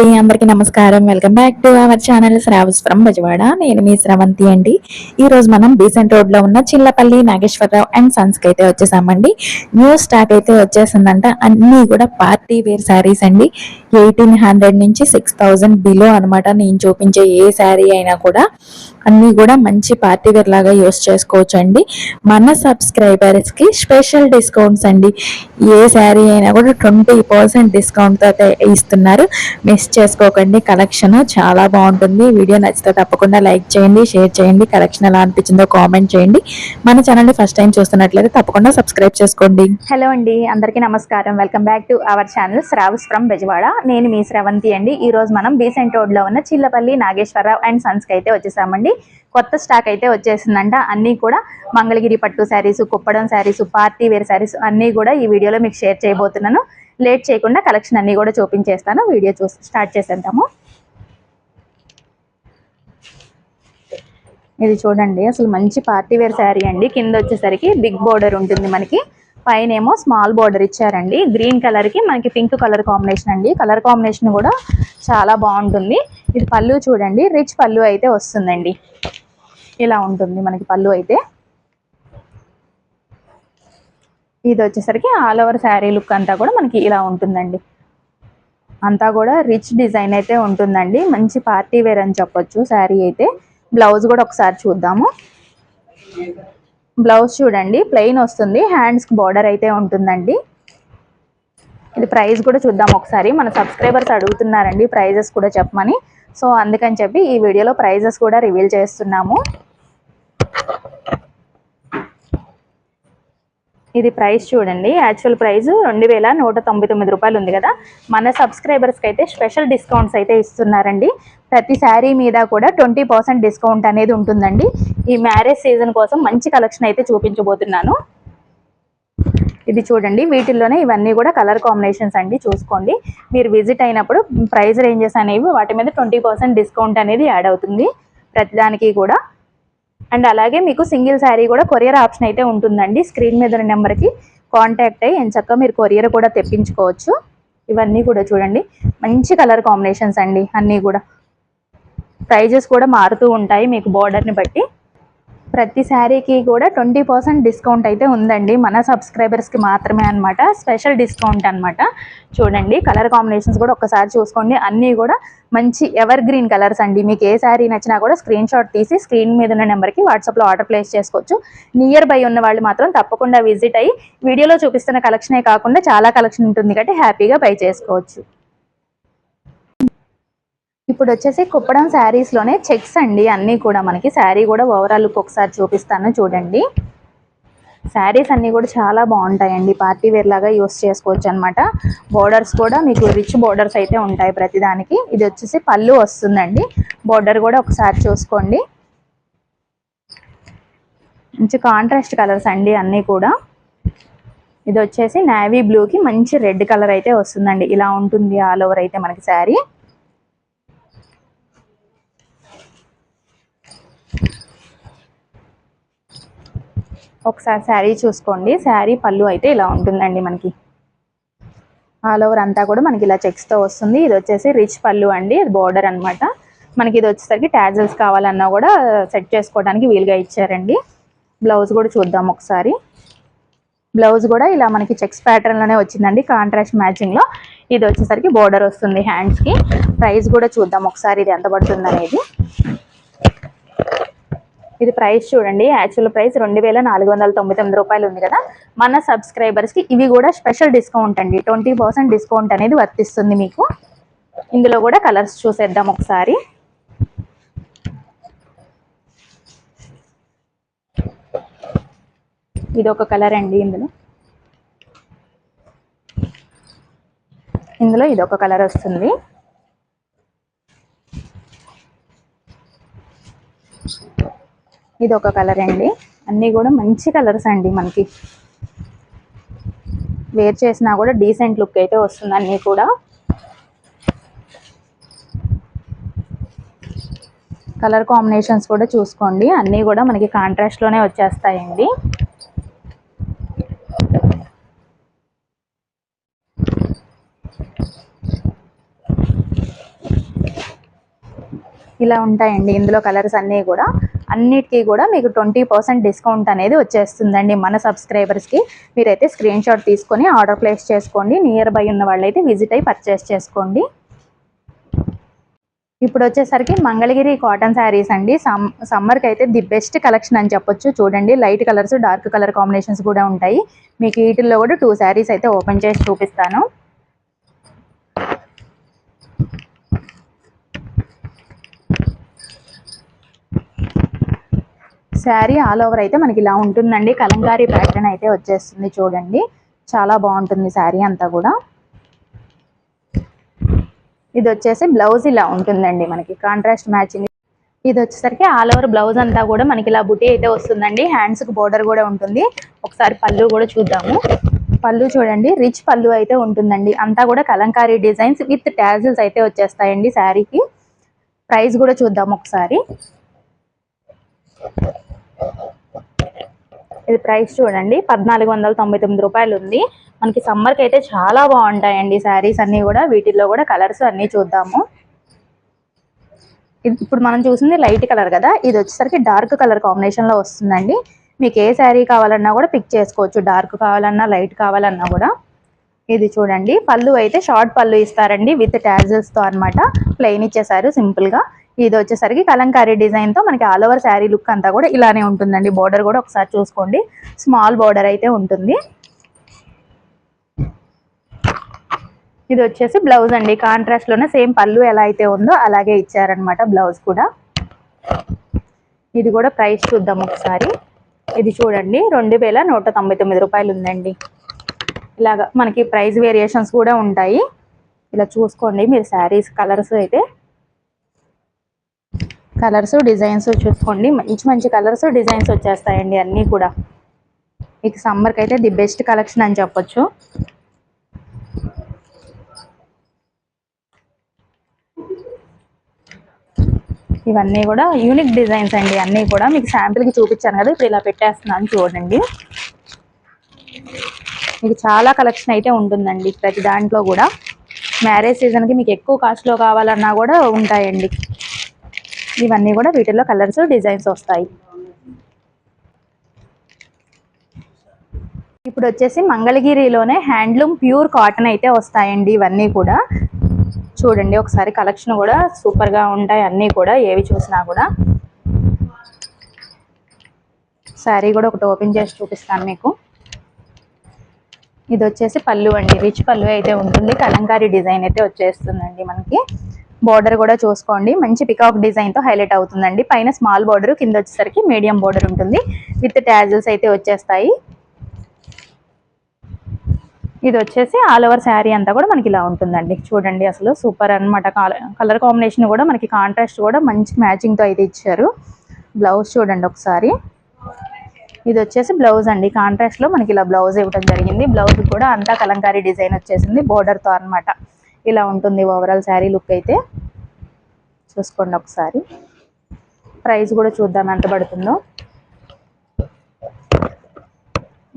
అండి అందరికీ నమస్కారం. Welcome back to our channel Sravs from Bezawada. నేను మీ శ్రవంతి అండి. ఈ రోజు మనం బీసెంట్ రోడ్లో ఉన్న చిల్లపల్లి నాగేశ్వరరావు అండ్ సన్స్కి అయితే వచ్చేసామండి. న్యూ స్టాక్ అయితే వచ్చేసిందంట. అన్ని కూడా పార్టీ వేర్ శారీస్ అండి. ఎయిటీన్ హండ్రెడ్ నుంచి సిక్స్ థౌజండ్ బిలో అనమాట నేను చూపించే ఏ శారీ అయినా కూడా. అన్నీ కూడా మంచి పార్టీ వేర్ లాగా యూస్ చేసుకోవచ్చు అండి మన సబ్స్క్రైబర్స్కి స్పెషల్ డిస్కౌంట్స్ అండి. ఏ శారీ అయినా కూడా ట్వంటీ పర్సెంట్ డిస్కౌంట్ అయితే ఇస్తున్నారు. మిస్ చేసుకోకండి. కలెక్షన్ చాలా బాగుంటుంది. వీడియో నచ్చితే తప్పకుండా లైక్ చేయండి షేర్ చేయండి. కలెక్షన్ ఎలా అనిపించిందో కామెంట్ చేయండి. మన ఛానల్ని ఫస్ట్ టైం చూస్తున్నట్లయితే తప్పకుండా సబ్స్క్రైబ్ చేసుకోండి. హలో అండి. అందరికీ నమస్కారం. Welcome back to our channel Sravs from Bezawada. నేను మీ శ్రవంతి అండి. ఈ రోజు మనం బీసెంట్ రోడ్లో ఉన్న చిల్లపల్లి నాగేశ్వరరావు అండ్ సన్స్కి అయితే వచ్చేసామండి. కొత్త స్టాక్ అయితే వచ్చేసిందంట. అన్నీ కూడా మంగళగిరి పట్టు శారీస్ కుప్పడం శారీస్ పార్టీ వేర్ శారీస్ అన్నీ కూడా ఈ వీడియోలో మీకు షేర్ చేయబోతున్నాను. లేట్ చేయకుండా కలెక్షన్ అన్నీ కూడా చూపించేస్తాను. వీడియో చూసి స్టార్ట్ చేసేద్దాము. ఇది చూడండి అసలు మంచి పార్టీ వేర్ శారీ అండి. కింద వచ్చేసరికి బిగ్ బోర్డర్ ఉంటుంది మనకి. పైన ఏమో స్మాల్ బోర్డర్ ఇచ్చారండి. గ్రీన్ కలర్కి మనకి పింక్ కలర్ కాంబినేషన్ అండి. కలర్ కాంబినేషన్ కూడా చాలా బాగుంటుంది. ఇది పళ్ళు చూడండి రిచ్ పళ్ళు అయితే వస్తుందండి. ఇలా ఉంటుంది మనకి పళ్ళు అయితే. ఇది వచ్చేసరికి ఆల్ ఓవర్ శారీ లుక్ అంతా కూడా మనకి ఇలా ఉంటుందండి. అంతా కూడా రిచ్ డిజైన్ అయితే ఉంటుందండి. మంచి పార్టీ వేర్ అని చెప్పొచ్చు శారీ అయితే. బ్లౌజ్ కూడా ఒకసారి చూద్దాము. బ్లౌజ్ చూడండి ప్లెయిన్ వస్తుంది. హ్యాండ్స్కి బార్డర్ అయితే ఉంటుందండి. ఇది ప్రైస్ కూడా చూద్దాం ఒకసారి. మన సబ్స్క్రైబర్స్ అడుగుతున్నారండి ప్రైజెస్ కూడా చెప్పమని. సో అందుకని చెప్పి ఈ వీడియోలో ప్రైజెస్ కూడా రివీల్ చేస్తున్నాము. ఇది ప్రైస్ చూడండి. యాక్చువల్ ప్రైస్ రెండు వేల నూట తొంభై తొమ్మిది రూపాయలు ఉంది కదా. మన సబ్స్క్రైబర్స్కి అయితే స్పెషల్ డిస్కౌంట్స్ అయితే ఇస్తున్నారండి. ప్రతి శారీ మీద కూడా ట్వంటీ పర్సెంట్ డిస్కౌంట్ అనేది ఉంటుందండి. ఈ మ్యారేజ్ సీజన్ కోసం మంచి కలెక్షన్ అయితే చూపించబోతున్నాను. ఇది చూడండి. వీటిల్లోనే ఇవన్నీ కూడా కలర్ కాంబినేషన్స్ అండి చూసుకోండి. మీరు విజిట్ అయినప్పుడు ప్రైస్ రేంజెస్ అనేవి వాటి మీద ట్వంటీ పర్సెంట్ డిస్కౌంట్ అనేది యాడ్ అవుతుంది. ప్రతిదానికి కూడా అండ్ అలాగే మీకు సింగిల్ శారీ కూడా కొరియర్ ఆప్షన్ అయితే ఉంటుందండి. స్క్రీన్ మీద ఉన్న నెంబర్కి కాంటాక్ట్ అయ్యి ఎంచక్క మీరు కొరియర్ కూడా తెప్పించుకోవచ్చు. ఇవన్నీ కూడా చూడండి. మంచి కలర్ కాంబినేషన్స్ అండి అన్నీ కూడా. ప్రైజెస్ కూడా మారుతూ ఉంటాయి మీకు బార్డర్ని బట్టి. ప్రతి శారీకి కూడా ట్వంటీ పర్సెంట్ డిస్కౌంట్ అయితే ఉందండి. మన సబ్స్క్రైబర్స్కి మాత్రమే అన్నమాట. స్పెషల్ డిస్కౌంట్ అన్నమాట. చూడండి కలర్ కాంబినేషన్స్ కూడా ఒక్కసారి చూసుకోండి. అన్నీ కూడా మంచి ఎవర్ గ్రీన్ కలర్స్ అండి. మీకు ఏ శారీ నచ్చినా కూడా స్క్రీన్ షాట్ తీసి స్క్రీన్ మీద ఉన్న నెంబర్కి వాట్సాప్లో ఆర్డర్ ప్లేస్ చేసుకోవచ్చు. నియర్ బై ఉన్న వాళ్ళు మాత్రం తప్పకుండా విజిట్ అయ్యి వీడియోలో చూపిస్తున్న కలెక్షనే కాకుండా చాలా కలెక్షన్ ఉంటుంది కాబట్టి హ్యాపీగా బై చేసుకోవచ్చు. ఇప్పుడు వచ్చేసి కుప్పడం శారీస్లోనే చెక్స్ అండి. అన్నీ కూడా మనకి శారీ కూడా ఓవరాల్ లుక్ ఒకసారి చూపిస్తాను చూడండి. శారీస్ అన్నీ కూడా చాలా బాగుంటాయండి. పార్టీ వేర్ లాగా యూస్ చేసుకోవచ్చు అనమాట బోర్డర్స్ కూడా మీకు రిచ్ బోర్డర్స్ అయితే ఉంటాయి ప్రతిదానికి. ఇది వచ్చేసి పళ్ళు వస్తుందండి. బోర్డర్ కూడా ఒకసారి చూసుకోండి. మంచి కాంట్రాస్ట్ కలర్స్ అండి అన్నీ కూడా. ఇది వచ్చేసి నేవీ బ్లూకి మంచి రెడ్ కలర్ అయితే వస్తుందండి. ఇలా ఉంటుంది ఆల్ ఓవర్ అయితే మనకి శారీ. ఒకసారి శారీ చూసుకోండి. శారీ పళ్ళు అయితే ఇలా ఉంటుందండి మనకి. ఆల్ ఓవర్ అంతా కూడా మనకి ఇలా చెక్స్తో వస్తుంది. ఇది వచ్చేసి రిచ్ పళ్ళు అండి. ఇది బార్డర్ అన్నమాట. మనకి ఇది వచ్చేసరికి ట్యాజల్స్ కావాలన్నా కూడా సెట్ చేసుకోవడానికి వీలుగా ఇచ్చారండి. బ్లౌజ్ కూడా చూద్దాం ఒకసారి. బ్లౌజ్ కూడా ఇలా మనకి చెక్స్ ప్యాటర్న్లోనే వచ్చిందండి. కాంట్రాస్ట్ మ్యాచింగ్లో ఇది వచ్చేసరికి బోర్డర్ వస్తుంది హ్యాండ్స్కి ప్రైస్ కూడా చూద్దాం ఒకసారి ఇది ఎంత పడుతుంది అనేది. ఇది ప్రైస్ చూడండి. యాక్చువల్ ప్రైస్ రెండు వేల నాలుగు వందల తొంభై తొమ్మిది రూపాయలు ఉంది కదా. మన సబ్స్క్రైబర్స్కి ఇవి కూడా స్పెషల్ డిస్కౌంట్ అండి. ట్వంటీ పర్సెంట్ డిస్కౌంట్ అనేది వర్తిస్తుంది మీకు. ఇందులో కూడా కలర్స్ చూసేద్దాం ఒకసారి. ఇది ఒక కలర్ అండి ఇందులో. ఇందులో ఇది ఒక కలర్ వస్తుంది. ఇది ఒక కలర్ అండి. అన్నీ కూడా మంచి కలర్స్ అండి మనకి. వేర్ చేసినా కూడా డీసెంట్ లుక్ అయితే వస్తుంది అన్నీ కూడా. కలర్ కాంబినేషన్స్ కూడా చూసుకోండి. అన్నీ కూడా మనకి కాంట్రాస్ట్లోనే వచ్చేస్తాయండి. ఇలా ఉంటాయండి ఇందులో కలర్స్ అన్నీ కూడా. అన్నిటికీ కూడా మీకు ట్వంటీ పర్సెంట్ డిస్కౌంట్ అనేది వచ్చేస్తుందండి మన సబ్స్క్రైబర్స్కి మీరైతే స్క్రీన్ షాట్ తీసుకొని ఆర్డర్ ప్లేస్ చేసుకోండి. నియర్ బై ఉన్న వాళ్ళైతే విజిట్ అయ్యి పర్చేస్ చేసుకోండి. ఇప్పుడు వచ్చేసరికి మంగళగిరి కాటన్ శారీస్ అండి. సమ్ సమ్మర్కి అయితే ది బెస్ట్ కలెక్షన్ అని చెప్పొచ్చు. చూడండి light colours dark colour combinations కూడా ఉంటాయి. మీకు వీటిల్లో కూడా టూ శారీస్ అయితే ఓపెన్ చేసి చూపిస్తాను. శారీ ఆల్ ఓవర్ అయితే మనకి ఇలా ఉంటుందండి. కలంకారీ ప్యాటర్న్ అయితే వచ్చేస్తుంది చూడండి. చాలా బాగుంటుంది శారీ అంతా కూడా. ఇది వచ్చేసి బ్లౌజ్ ఇలా ఉంటుందండి మనకి. Contrast matching. ఇది వచ్చేసరికి ఆల్ ఓవర్ బ్లౌజ్ అంతా కూడా మనకి ఇలా బుటీ అయితే వస్తుందండి. హ్యాండ్స్కి బోర్డర్ కూడా ఉంటుంది. ఒకసారి పళ్ళు కూడా చూద్దాము. పళ్ళు చూడండి. రిచ్ పళ్ళు అయితే ఉంటుందండి. అంతా కూడా కలంకారీ డిజైన్స్ విత్ ట్యాజిల్స్ అయితే వచ్చేస్తాయండి శారీకి. ప్రైస్ కూడా చూద్దాం ఒకసారి. ఇది ప్రైస్ చూడండి. పద్నాలుగు వందల తొంభై తొమ్మిది రూపాయలు ఉంది. మనకి సమ్మర్కి అయితే చాలా బాగుంటాయండి శారీస్ అన్నీ కూడా. వీటిల్లో కూడా కలర్స్ అన్నీ చూద్దాము. ఇది ఇప్పుడు మనం చూసింది లైట్ కలర్ కదా. ఇది వచ్చేసరికి డార్క్ కలర్ కాంబినేషన్లో వస్తుందండి. మీకు ఏ శారీ కావాలన్నా కూడా పిక్ చేసుకోవచ్చు. డార్క్ కావాలన్నా లైట్ కావాలన్నా కూడా. ఇది చూడండి. పళ్ళు అయితే షార్ట్ పళ్ళు ఇస్తారండి. విత్తో అన్నమాట. ప్లెయిన్ ఇచ్చేసారు సింపుల్గా. ఇది వచ్చేసరికి కలంకారీ డిజైన్తో మనకి ఆల్ ఓవర్ శారీ లుక్ అంతా కూడా ఇలానే ఉంటుందండి. బోర్డర్ కూడా ఒకసారి చూసుకోండి. స్మాల్ బోర్డర్ అయితే ఉంటుంది. ఇది వచ్చేసి బ్లౌజ్ అండి. కాంట్రాస్ట్లోనే సేమ్ పళ్ళు ఎలా అయితే ఉందో అలాగే ఇచ్చారనమాట బ్లౌజ్ కూడా. ఇది కూడా ప్రైస్ చూద్దాం ఒకసారి. ఇది చూడండి. రెండు వేల నూట తొంభై తొమ్మిది రూపాయలు ఉందండి. ఇలాగా మనకి ప్రైస్ వేరియేషన్స్ కూడా ఉంటాయి. ఇలా చూసుకోండి. మీరు శారీస్ కలర్స్ అయితే కలర్స్ డిజైన్స్ చూసుకోండి. మంచి మంచి కలర్స్ డిజైన్స్ వచ్చేస్తాయండి అన్నీ కూడా. మీకు సమ్మర్కి అయితే ది బెస్ట్ కలెక్షన్ అని చెప్పొచ్చు. ఇవన్నీ కూడా యూనిక్ డిజైన్స్ అండి. అన్నీ కూడా మీకు శాంపిల్కి చూపించాను కదా ఇప్పుడు ఇలా పెట్టేస్తున్నాను చూడండి. మీకు చాలా కలెక్షన్ అయితే ఉంటుందండి ప్రతి దాంట్లో కూడా. మ్యారేజ్ సీజన్కి మీకు ఎక్కువ కాస్ట్లో కావాలన్నా కూడా ఉంటాయండి. ఇవన్నీ కూడా వీటిల్లో కలర్స్ డిజైన్స్ వస్తాయి. ఇప్పుడు వచ్చేసి మంగళగిరిలోనే హ్యాండ్లూమ్ ప్యూర్ కాటన్ అయితే వస్తాయండి ఇవన్నీ కూడా. చూడండి ఒకసారి కలెక్షన్ కూడా సూపర్గా ఉంటాయి అన్నీ కూడా ఏవి చూసినా కూడా. శారీ కూడా ఒకటి ఓపెన్ చేసి చూపిస్తాను మీకు. ఇది వచ్చేసి పళ్ళు అండి రిచ్ పళ్ళు అయితే ఉంటుంది. కలంకారీ డిజైన్ అయితే వచ్చేస్తుందండి మనకి. బోర్డర్ కూడా చూసుకోండి. మంచి పికాక్ డిజైన్తో హైలైట్ అవుతుందండి. పైన స్మాల్ బార్డర్ కింద వచ్చేసరికి మీడియం బోర్డర్ ఉంటుంది. విత్ ట్యాజిల్స్ అయితే వచ్చేస్తాయి. ఇది వచ్చేసి ఆల్ ఓవర్ శారీ అంతా కూడా మనకి ఇలా ఉంటుందండి. చూడండి అసలు సూపర్ అనమాట కలర్ కాంబినేషన్ కూడా మనకి కాంట్రాస్ట్ కూడా మంచి మ్యాచింగ్తో అయితే ఇచ్చారు. బ్లౌజ్ చూడండి ఒకసారి. ఇది వచ్చేసి బ్లౌజ్ అండి. కాంట్రాస్ట్లో మనకి ఇలా బ్లౌజ్ ఇవ్వడం జరిగింది. బ్లౌజ్ కూడా అంతా కలంకారీ డిజైన్ వచ్చేసింది. బోర్డర్తో అనమాట ఇలా ఉంటుంది ఓవరాల్ శారీ లుక్ అయితే. చూసుకోండి ఒకసారి. ప్రైస్ కూడా చూద్దాం ఎంత పడుతుందో.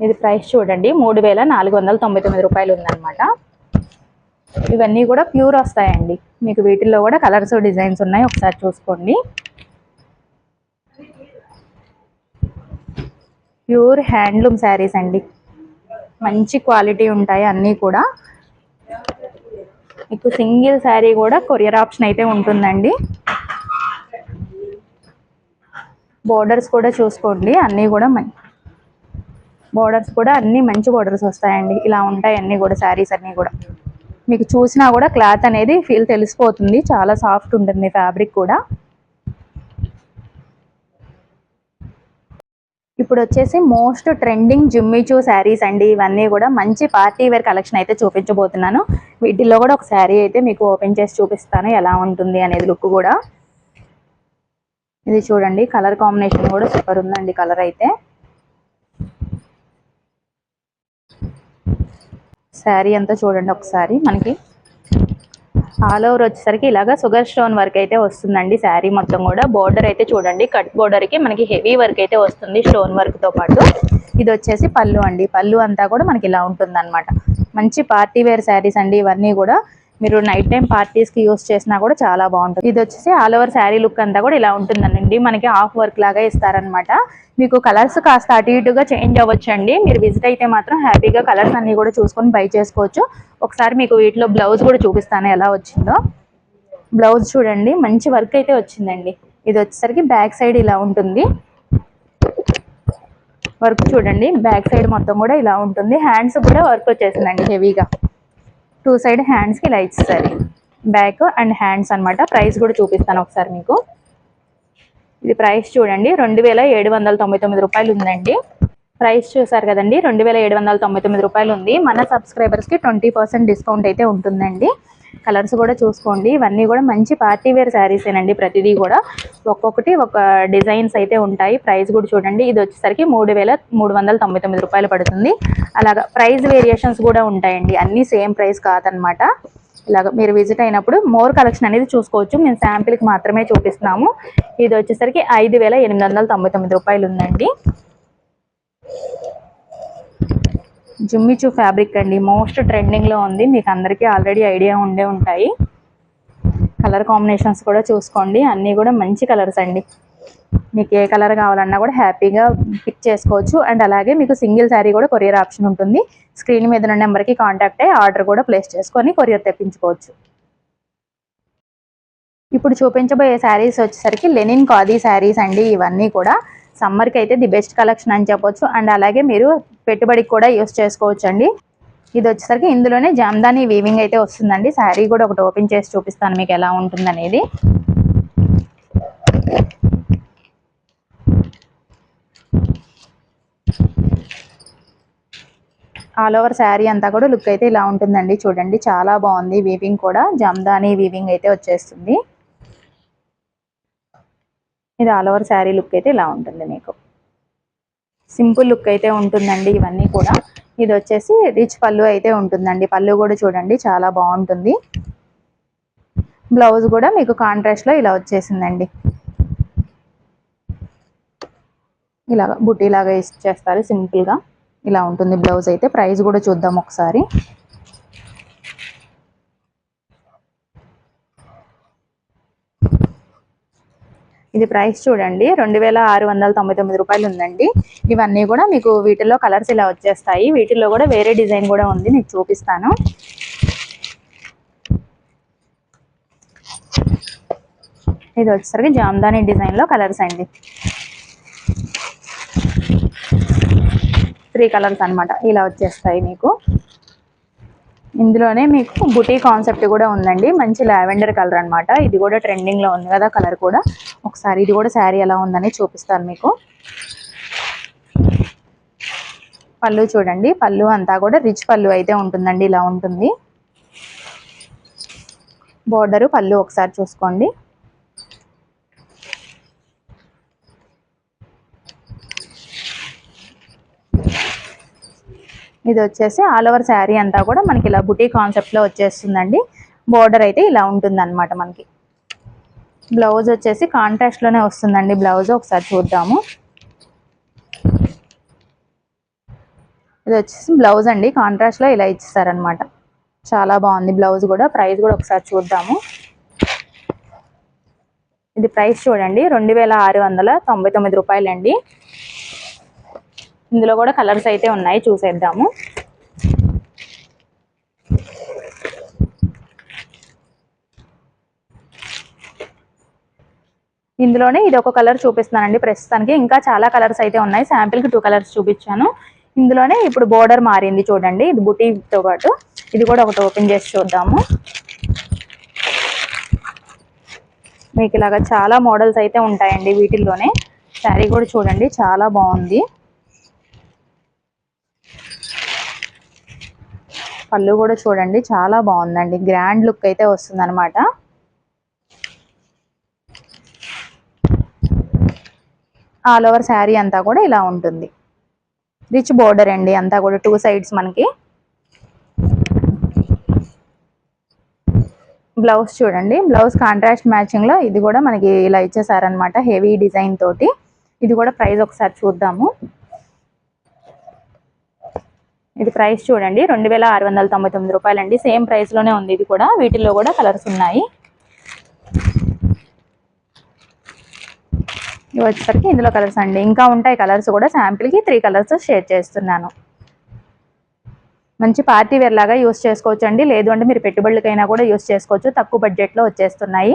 ఇది ప్రైస్ చూడండి. మూడు వేల నాలుగు వందల తొంభై తొమ్మిది రూపాయలు ఉందన్నమాట. ఇవన్నీ కూడా ప్యూర్ వస్తాయండి. మీకు వీటిల్లో కూడా కలర్స్ డిజైన్స్ ఉన్నాయి. ఒకసారి చూసుకోండి. ప్యూర్ హ్యాండ్లూమ్ శారీస్ అండి. మంచి క్వాలిటీ ఉంటాయి అన్నీ కూడా. మీకు సింగిల్ శారీ కూడా కొరియర్ ఆప్షన్ అయితే ఉంటుందండి. బోర్డర్స్ కూడా చూసుకోండి అన్నీ కూడా మంచి బోర్డర్స్ కూడా అన్నీ మంచి బోర్డర్స్ వస్తాయండి. ఇలా ఉంటాయి అన్నీ కూడా శారీస్ అన్నీ కూడా. మీకు చూసినా కూడా క్లాత్ అనేది ఫీల్ తెలిసిపోతుంది. చాలా సాఫ్ట్ ఉంటుంది ఫ్యాబ్రిక్ కూడా. ఇప్పుడు వచ్చేసి మోస్ట్ ట్రెండింగ్ జిమ్మిచూ శారీస్ అండి. ఇవన్నీ కూడా మంచి పార్టీ వేర్ కలెక్షన్ అయితే చూపించబోతున్నాను. వీటిల్లో కూడా ఒక శారీ అయితే మీకు ఓపెన్ చేసి చూపిస్తాను. ఎలా ఉంటుంది అనేది లుక్ కూడా. ఇది చూడండి కలర్ కాంబినేషన్ కూడా సూపర్ ఉందండి కలర్ అయితే. శారీ అంతా చూడండి ఒకసారి మనకి. ఆల్ ఓవర్ వచ్చేసరికి ఇలాగా షుగర్ స్టోన్ వర్క్ అయితే వస్తుందండి. శారీ మొత్తం కూడా బోర్డర్ అయితే చూడండి. కట్ బోర్డర్కి మనకి హెవీ వర్క్ అయితే వస్తుంది స్టోన్ వర్క్తో పాటు. ఇది వచ్చేసి పళ్ళు అండి. పళ్ళు అంతా కూడా మనకి ఇలా ఉంటుంది మంచి పార్టీ వేర్ శారీస్ అండి ఇవన్నీ కూడా. మీరు నైట్ టైం పార్టీస్కి యూస్ చేసినా కూడా చాలా బాగుంటుంది. ఇది వచ్చేసి ఆల్ ఓవర్ శారీ లుక్ అంతా కూడా ఇలా ఉంటుందండి మనకి హాఫ్ వర్క్ లాగా ఇస్తారనమాట మీకు కలర్స్ కాస్త అటు ఇటుగా చేంజ్ అవ్వచ్చు అండి మీరు విజిట్ అయితే మాత్రం హ్యాపీగా కలర్స్ అన్ని కూడా చూసుకొని బై చేసుకోవచ్చు. ఒకసారి మీకు వీటిలో బ్లౌజ్ కూడా చూపిస్తాను ఎలా వచ్చిందో. బ్లౌజ్ చూడండి మంచి వర్క్ అయితే వచ్చిందండి. ఇది వచ్చేసరికి బ్యాక్ సైడ్ ఇలా ఉంటుంది. వర్క్ చూడండి బ్యాక్ సైడ్ మొత్తం కూడా ఇలా ఉంటుంది. హ్యాండ్స్ కూడా వర్క్ వచ్చేసిందండి హెవీగా టూ సైడ్ హ్యాండ్స్కి ఇలా ఇచ్చేసారు. బ్యాక్ అండ్ హ్యాండ్స్ అన్నమాట. ప్రైస్ కూడా చూపిస్తాను ఒకసారి మీకు. ఇది ప్రైస్ చూడండి. రెండు వేల ఏడు వందల తొంభై తొమ్మిది రూపాయలు ఉందండి. ప్రైస్ చూసారు కదండి. రెండు వేల ఏడు వందల తొంభై తొమ్మిది రూపాయలు ఉంది. మన సబ్స్క్రైబర్స్కి ట్వంటీ పర్సెంట్ డిస్కౌంట్ అయితే ఉంటుందండి. కలర్స్ కూడా చూసుకోండి. ఇవన్నీ కూడా మంచి పార్టీ వేర్ శారీసేనండి ప్రతిదీ కూడా. ఒక్కొక్కటి ఒక డిజైన్స్ అయితే ఉంటాయి. ప్రైస్ కూడా చూడండి. ఇది వచ్చేసరికి మూడు వేల మూడు వందల తొంభై తొమ్మిది రూపాయలు పడుతుంది. అలాగా ప్రైస్ వేరియేషన్స్ కూడా ఉంటాయండి. అన్నీ సేమ్ ప్రైస్ కాదనమాట. ఇలాగ మీరు విజిట్ అయినప్పుడు మోర్ కలెక్షన్ అనేది చూసుకోవచ్చు. మేము శాంపిల్కి మాత్రమే చూపిస్తున్నాము. ఇది వచ్చేసరికి ఐదు వేల ఎనిమిది వందల తొంభై తొమ్మిది రూపాయలు ఉందండి. జుమ్మిచూ ఫ్యాబ్రిక్ అండి. మోస్ట్ ట్రెండింగ్లో ఉంది. మీకు అందరికీ ఆల్రెడీ ఐడియా ఉండే ఉంటాయి. కలర్ కాంబినేషన్స్ కూడా చూసుకోండి. అన్నీ కూడా మంచి కలర్స్ అండి. మీకు ఏ కలర్ కావాలన్నా కూడా హ్యాపీగా పిక్ చేసుకోవచ్చు. అండ్ అలాగే మీకు సింగిల్ శారీ కూడా కొరియర్ ఆప్షన్ ఉంటుంది. స్క్రీన్ మీద ఉన్న నెంబర్కి కాంటాక్ట్ అయ్యి ఆర్డర్ కూడా ప్లేస్ చేసుకొని కొరియర్ తెప్పించుకోవచ్చు. ఇప్పుడు చూపించబోయే శారీస్ వచ్చేసరికి లెనిన్ కాదీ శారీస్ అండి. ఇవన్నీ కూడా సమ్మర్కి అయితే ది బెస్ట్ కలెక్షన్ అని చెప్పొచ్చు. అండ్ అలాగే మీరు పెట్టుబడికి కూడా యూస్ చేసుకోవచ్చు అండి ఇది వచ్చేసరికి ఇందులోనే జామ్దాని వీవింగ్ అయితే వస్తుందండి. శారీ కూడా ఒకటి ఓపెన్ చేసి చూపిస్తాను మీకు ఎలా ఉంటుందనేది. ఆల్ ఓవర్ శారీ అంతా కూడా లుక్ అయితే ఇలా ఉంటుందండి. చూడండి చాలా బాగుంది. వీవింగ్ కూడా. జమ్దాని వీవింగ్ అయితే వచ్చేస్తుంది. ఇది ఆల్ ఓవర్ శారీ లుక్ అయితే ఇలా ఉంటుంది మీకు. సింపుల్ లుక్ అయితే ఉంటుందండి ఇవన్నీ కూడా. ఇది వచ్చేసి రిచ్ పళ్ళు అయితే ఉంటుందండి. పళ్ళు కూడా చూడండి చాలా బాగుంటుంది. బ్లౌజ్ కూడా మీకు కాంట్రాస్ట్లో ఇలా వచ్చేసిందండి. ఇలాగ బుట్టి లాగా ఇచ్చేస్తారు సింపుల్గా. ఇలా ఉంటుంది బ్లౌజ్ అయితే. ప్రైస్ కూడా చూద్దాం ఒకసారి. ఇది ప్రైస్ చూడండి. రెండు వేల ఆరు వందల తొంభై తొమ్మిది రూపాయలు ఉందండి. ఇవన్నీ కూడా మీకు వీటిలో కలర్స్ ఇలా వచ్చేస్తాయి. వీటిలో కూడా వేరే డిజైన్ కూడా ఉంది. మీకు చూపిస్తాను. ఇది వచ్చేసరికి జామ్దాని డిజైన్లో కలర్స్ అండి. త్రీ కలర్స్ అన్నమాట ఇలా వచ్చేస్తాయి మీకు. ఇందులోనే మీకు బుటీ కాన్సెప్ట్ కూడా ఉందండి. మంచి లావెండర్ కలర్ అనమాట ఇది కూడా ట్రెండింగ్లో ఉంది కదా కలర్ కూడా. ఒకసారి ఇది కూడా శారీ ఎలా ఉందని చూపిస్తాను మీకు. పళ్ళు చూడండి. పళ్ళు అంతా కూడా రిచ్ పళ్ళు అయితే ఉంటుందండి. ఇలా ఉంటుంది. బోర్డరు పళ్ళు ఒకసారి చూసుకోండి. ఇది వచ్చేసి ఆల్ ఓవర్ శారీ అంతా కూడా మనకి ఇలా బుటీ కాన్సెప్ట్లో వచ్చేస్తుందండి. బోర్డర్ అయితే ఇలా ఉంటుందన్నమాట మనకి. బ్లౌజ్ వచ్చేసి కాంట్రాస్ట్లోనే వస్తుందండి బ్లౌజ్ ఒకసారి చూద్దాము. ఇది వచ్చేసి బ్లౌజ్ అండి కాంట్రాస్ట్లో ఇలా ఇచ్చేసారనమాట చాలా బాగుంది బ్లౌజ్ కూడా ప్రైస్ కూడా ఒకసారి చూద్దాము. ఇది ప్రైస్ చూడండి రెండు వేల ఆరు వందల తొంభై తొమ్మిది రూపాయలండి. ఇందులో కూడా కలర్స్ అయితే ఉన్నాయి చూసేద్దాము. ఇందులోనే ఇది ఒక కలర్ చూపిస్తున్నానండి ప్రస్తుతానికి. ఇంకా చాలా కలర్స్ అయితే ఉన్నాయి. శాంపిల్కి టూ కలర్స్ చూపించాను. ఇందులోనే ఇప్పుడు బోర్డర్ మారింది చూడండి. ఇది బుటీతో పాటు ఇది కూడా ఒకటి ఓపెన్ చేసి చూద్దాము. మీకు ఇలాగా చాలా మోడల్స్ అయితే ఉంటాయండి వీటిల్లోనే. శారీ కూడా చూడండి చాలా బాగుంది. పళ్ళు కూడా చూడండి చాలా బాగుందండి. గ్రాండ్ లుక్ అయితే వస్తుందన్నమాట. ఆల్ ఓవర్ శారీ అంతా కూడా ఇలా ఉంటుంది. రిచ్ బోర్డర్ అండి అంతా కూడా టూ సైడ్స్ మనకి. బ్లౌజ్ చూడండి బ్లౌజ్ కాంట్రాస్ట్ మ్యాచింగ్లో ఇది కూడా మనకి ఇలా ఇచ్చేసారనమాట హెవీ డిజైన్ తోటి. ఇది కూడా ప్రైస్ ఒకసారి చూద్దాము. ఇది ప్రైస్ చూడండి రెండు వేల ఆరు వందల తొంభై తొమ్మిది రూపాయలండి. సేమ్ ప్రైస్లోనే ఉంది ఇది కూడా. వీటిల్లో కూడా కలర్స్ ఉన్నాయి. ఇవి వచ్చేసరికి ఇందులో కలర్స్ అండి. ఇంకా ఉంటాయి కలర్స్ కూడా. శాంపిల్కి త్రీ కలర్స్ షేర్ చేస్తున్నాను. మంచి పార్టీ వేర్ లాగా యూస్ చేసుకోవచ్చు అండి లేదు అంటే మీరు పెట్టుబడులకైనా కూడా యూస్ చేసుకోవచ్చు. తక్కువ బడ్జెట్లో వచ్చేస్తున్నాయి.